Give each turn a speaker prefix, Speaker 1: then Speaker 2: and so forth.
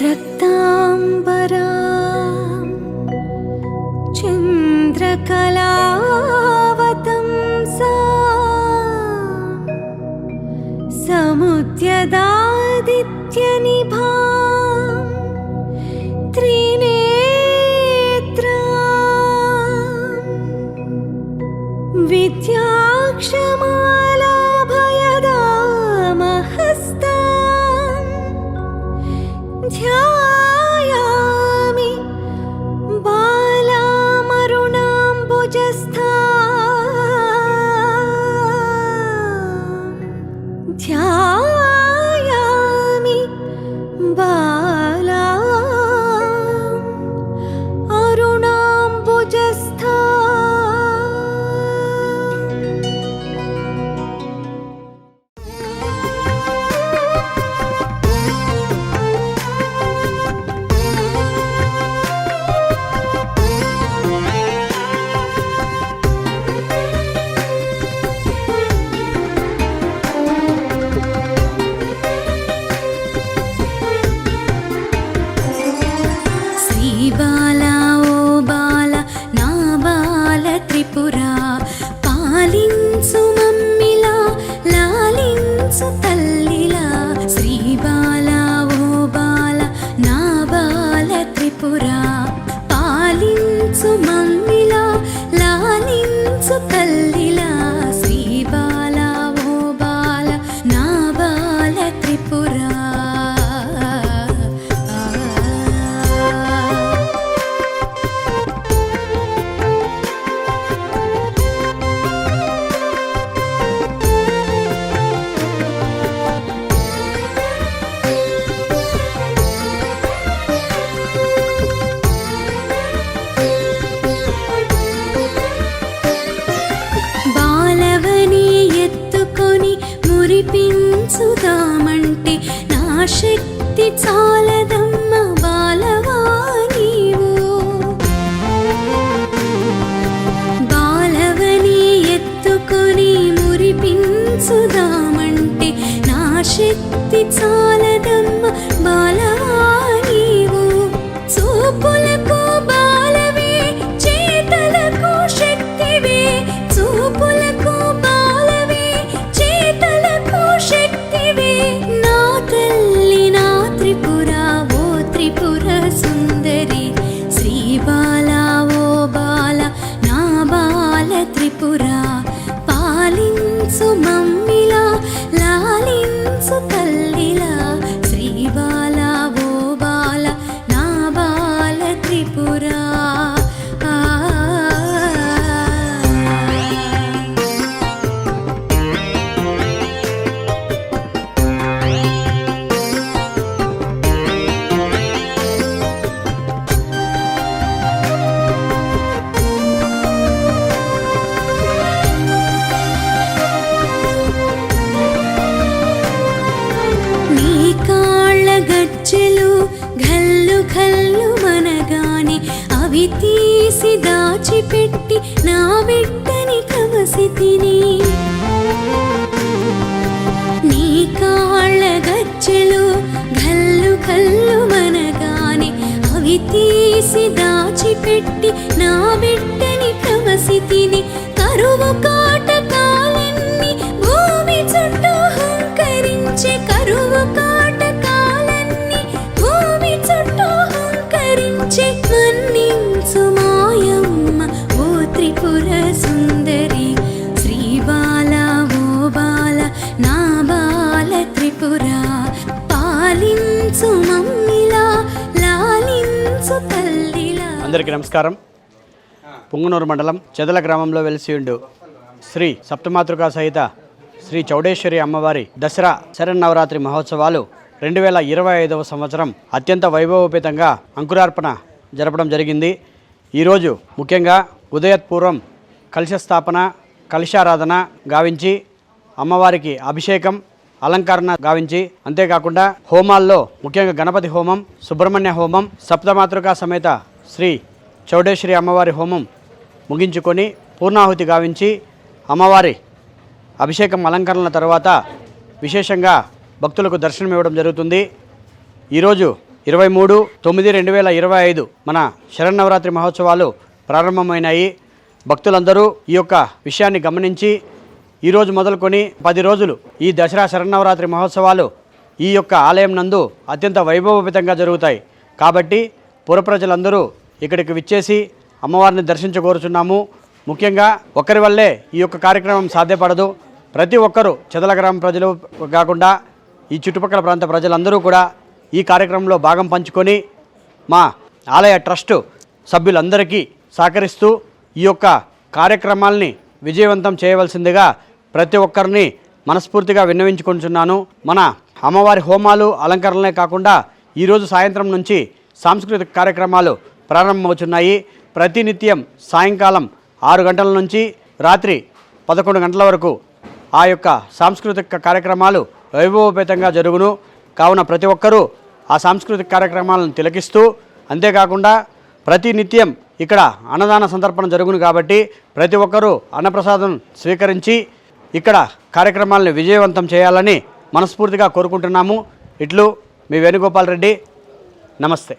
Speaker 1: रक्ताम्बरा चन्द्रकलावतंसा समुद्यदादित्यनिभा त्रिनेत्रा विद्याक्षमालाभयदामहस्ता 诉梦。మురిపించుదామంటే నా శక్తి చాలదమ్మ బాలవా నీవు? బాలవని ఎత్తుకొని మురిపించుదామంటే నా శక్తి చాలదమ్మ కళ్ళు మనగానే అవి తీసి దాచిపెట్టి నా బిడ్డని కమసి తిని. నీ కాళ్ళ గచ్చెలు ఘల్లు కళ్ళు మనగాని అవి తీసి దాచిపెట్టి నా బిడ్డ
Speaker 2: అందరికీ నమస్కారం. పుంగనూరు మండలం చెదల గ్రామంలో వెలిసియుండు శ్రీ సప్తమాతృకా సహిత శ్రీ చౌడేశ్వరి అమ్మవారి దసరా శరన్నవరాత్రి మహోత్సవాలు రెండు వేల ఇరవై ఐదవ సంవత్సరం అత్యంత వైభవోపేతంగా అంకురార్పణ జరపడం జరిగింది. ఈరోజు ముఖ్యంగా ఉదయత్పూర్వం కలశ స్థాపన కలశారాధన గావించి అమ్మవారికి అభిషేకం అలంకరణ గావించి అంతేకాకుండా హోమాల్లో ముఖ్యంగా గణపతి హోమం సుబ్రహ్మణ్య హోమం సప్తమాతృకా సమేత శ్రీ చౌడేశ్వరి అమ్మవారి హోమం ముగించుకొని పూర్ణాహుతి గావించి అమ్మవారి అభిషేకం అలంకరణల తర్వాత విశేషంగా భక్తులకు దర్శనం ఇవ్వడం జరుగుతుంది. ఈరోజు ఇరవై మూడు తొమ్మిది రెండు వేల ఇరవై ఐదు మన శరన్నవరాత్రి మహోత్సవాలు ప్రారంభమైనాయి. భక్తులందరూ ఈ యొక్క విషయాన్ని గమనించి ఈరోజు మొదలుకొని పది రోజులు ఈ దసరా శరన్నవరాత్రి మహోత్సవాలు ఈ యొక్క ఆలయం నందు అత్యంత వైభవోపేతంగా జరుగుతాయి. కాబట్టి పుర ప్రజలందరూ ఇక్కడికి విచ్చేసి అమ్మవారిని దర్శించగోరుచున్నాము. ముఖ్యంగా ఒకరి వల్లే ఈ యొక్క కార్యక్రమం సాధ్యపడదు. ప్రతి ఒక్కరూ చెదల గ్రామ ప్రజలు కాకుండా ఈ చుట్టుపక్కల ప్రాంత ప్రజలందరూ కూడా ఈ కార్యక్రమంలో భాగం పంచుకొని మా ఆలయ ట్రస్ట్ సభ్యులందరికీ సహకరిస్తూ ఈ యొక్క కార్యక్రమాల్ని విజయవంతం చేయవలసిందిగా ప్రతి ఒక్కరిని మనస్ఫూర్తిగా విన్నవించుకుంటున్నాను. మన అమ్మవారి హోమాలు అలంకరణలే కాకుండా ఈరోజు సాయంత్రం నుంచి సాంస్కృతిక కార్యక్రమాలు ప్రారంభమవుతున్నాయి ప్రతినిత్యం సాయంకాలం ఆరు గంటల నుంచి రాత్రి పదకొండు గంటల వరకు ఆ యొక్క సాంస్కృతిక కార్యక్రమాలు వైభవోపేతంగా జరుగును. కావున ప్రతి ఒక్కరూ ఆ సాంస్కృతిక కార్యక్రమాలను తిలకిస్తూ అంతేకాకుండా ప్రతి నిత్యం ఇక్కడ అన్నదాన సందర్పణ జరుగును కాబట్టి ప్రతి ఒక్కరూ అన్నప్రసాదం స్వీకరించి ఇక్కడ కార్యక్రమాలను విజయవంతం చేయాలని మనస్ఫూర్తిగా కోరుకుంటున్నాము. ఇట్లు మీ వేణుగోపాల్ రెడ్డి. నమస్తే.